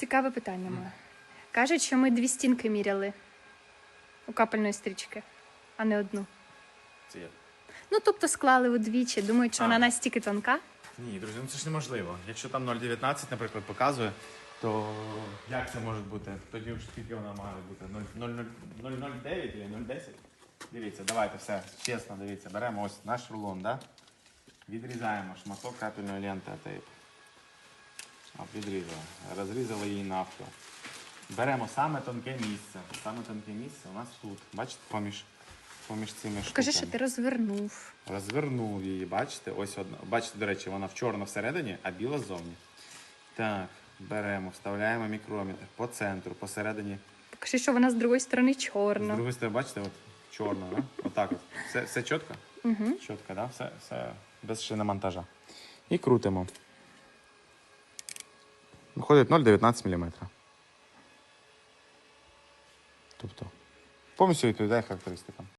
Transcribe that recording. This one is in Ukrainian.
Цікаве питання моє. Кажуть, що ми дві стінки міряли у капельної стрічки, а не одну. Це як? Ну, тобто склали удвічі, думають, що А. вона настільки тонка. Ні, друзі, ну це ж неможливо. Якщо там 0,19, наприклад, показує, то як це може бути? Тоді ж скільки вона має бути? 0,09 чи 0,10? Дивіться, давайте все, чесно, дивіться, беремо ось наш рулон, да? відрізаємо шматок капельної ленти тейп. От, відрізали. Розрізали її навпіл. Беремо саме тонке місце. Саме тонке місце у нас тут. Бачите, поміж, поміж цими штуками. Кажи, що ти розвернув. Розвернув її, бачите? Ось одна. Бачите, до речі, вона в чорно всередині, а біла ззовні. Так, беремо, вставляємо мікрометр по центру, посередині. Покажи, що вона з другої сторони чорна. З чорна. другої сторони, бачите, от чорно, да? Отак от. Все, все чітко? Угу. Чітко, да? Все, все без шиномонтажа. І крутимо. Виходить 0,19 мм. Тобто повністю відповідає характеристикам.